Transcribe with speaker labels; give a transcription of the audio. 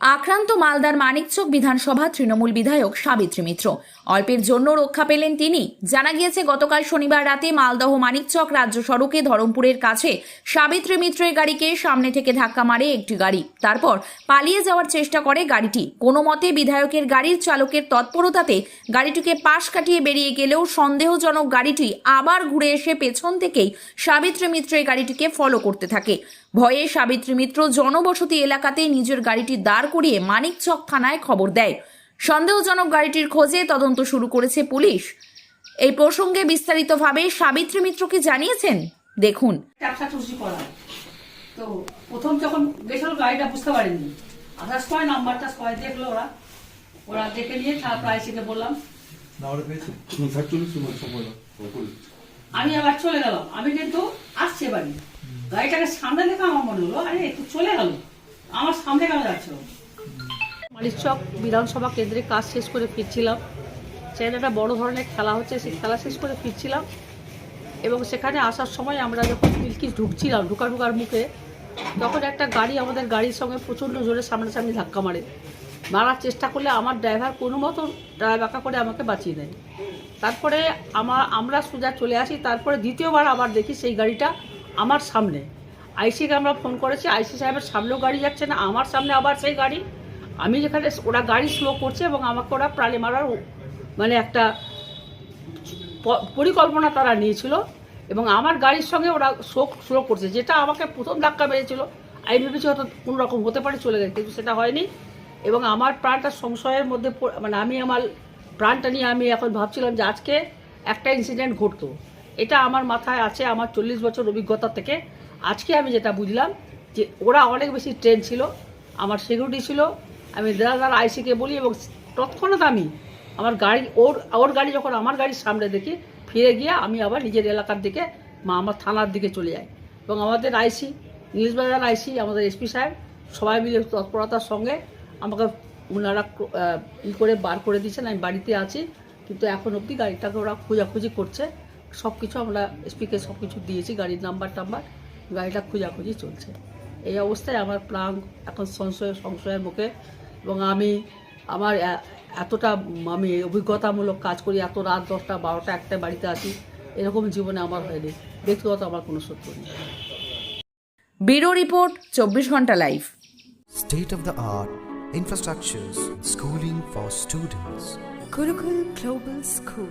Speaker 1: আক্রান্ত মালদার মানিকচক বিধানসভা তৃণমূল বিধায়ক সাবিত্রী মিত্র। অল্পের জন্য রক্ষা পেলেন তিনি। জানা গিয়েছে, গতকাল শনিবার রাতে মালদহ মানিকচক রাজ্য সড়কে ধরমপুরের কাছে সাবিত্রী মিত্রের গাড়িকে সামনে থেকে ধাক্কা মারে একটি গাড়ি। তারপর পালিয়ে যাওয়ার চেষ্টা করে গাড়িটি। কোনো মতে বিধায়কের গাড়ির চালকের তৎপরতাতে গাড়িটিকে পাশ কাটিয়ে বেরিয়ে গেলেও সন্দেহজনক গাড়িটি আবার ঘুরে এসে পেছন থেকেই সাবিত্রী মিত্রের গাড়িটিকে ফলো করতে থাকে। ভয়ে সাবিত্রী মিত্র জনবসতি এলাকাতে নিজের গাড়িটি দাঁড় করিয়ে মানিকচক থানায় খবর দেয়। সন্দেহজনক গাড়িটির খোঁজে তদন্ত শুরু করেছে পুলিশ। এই প্রসঙ্গে বিস্তারিতভাবে সাবিত্রী মিত্রকে জানিয়েছেন? দেখুন।
Speaker 2: তো প্রথম যখন গেছিল গাড়িটা বুঝতে পারিনি আসার সময় নাম্বারটা সবাই দেখল ওরা। ওরা দেখে নিয়ে তারপর আইসিকে বললাম। আমি আবার চলে গেলাম। আমি কিন্তু আসছে বাড়ি। গাড়িটাকে সামনে দেখে আমার মনে হলো আরে একটু চলে গেল। আমার সামনে কেন যাচ্ছে ও? বিধানসভা কেন্দ্রে কাজ শেষ করে ফিরছিলাম। সেখানে একটা বড় ধরনের খেলা হচ্ছে, সেই খেলা শেষ করে ফিরছিলাম। এবং সেখানে আসার সময় আমরা যখন মিল্কি ঢুকছিলাম ঢুকা ঢুকার মুখে, তখন একটা গাড়ি আমাদের গাড়ির সঙ্গে প্রচণ্ড জোরে সামনাসামনি ধাক্কা মারে। মারার চেষ্টা করলে আমার ড্রাইভার কোনো মতো ড্রাইভাকা করে আমাকে বাঁচিয়ে দেয়। তারপরে আমার আমরা সোজা চলে আসি, তারপরে দ্বিতীয়বার আবার দেখি সেই গাড়িটা আমার সামনে। আইসিকে আমরা ফোন করেছি, আইসি সাহেবের সামনেও গাড়ি যাচ্ছে না, আমার সামনে আবার সেই গাড়ি। আমি যেখানে ওরা গাড়ি স্লো করছে এবং আমাকে ওরা প্রাণে মারার মানে একটা পরিকল্পনা তারা নিয়েছিল এবং আমার গাড়ির সঙ্গে ওরা শোক স্লো করছে, যেটা আমাকে প্রথম ধাক্কা মেরেছিল। আমি ভেবেছি হয়তো কোনো রকম হতে পারে, চলে গেছে, কিন্তু সেটা হয়নি। এবং আমার প্রাণটা সংশয়ের মধ্যে মানে আমি আমার প্রাণটা নিয়ে আমি এখন ভাবছিলাম যে আজকে একটা ইনসিডেন্ট ঘটতো। এটা আমার মাথায় আছে, আমার চল্লিশ বছর অভিজ্ঞতা থেকে। আজকে আমি যেটা বুঝলাম যে ওরা অনেক বেশি ট্রেন ছিল, আমার সিকিউরিটি ছিল আমি দাদা দাদা, আইসিকে বলি এবং তৎক্ষণাৎ আমি আমার গাড়ি, ওর ওর গাড়ি যখন আমার গাড়ির সামনে দেখি, ফিরে গিয়ে আমি আবার নিজের এলাকার দিকে, মা আমার থানার দিকে চলে যাই। এবং আমাদের আইসি নীলবাজার আইসি, আমাদের এসপি সাহেব, সবাই মিলে তৎপরতার সঙ্গে আমাকে ওনারা ই করে বার করে দিয়েছেন। আমি বাড়িতে আছি, কিন্তু এখন অবধি গাড়িটাকে ওরা খোঁজাখুঁজি করছে। সব কিছু আমরা এসপিকে সব কিছু দিয়েছি, গাড়ির নাম্বার টাম্বার, গাড়িটা খোঁজাখুঁজি চলছে। এই অবস্থায় আমার প্রাণ এখন সংশয়, সংশয়ের মুখে এবং আমি আমার এতটা আমি অভিজ্ঞতামূলক কাজ করি এত রাত দশটা বারোটা একটা বাড়িতে আছি এরকম জীবনে আমার হয়নি ব্যক্তিগত আমার কোনো শত্রু নেই
Speaker 1: ব্যুরো রিপোর্ট চব্বিশ ঘণ্টা live
Speaker 3: State of the art infrastructures, schooling for students.
Speaker 4: Gurukul Global School.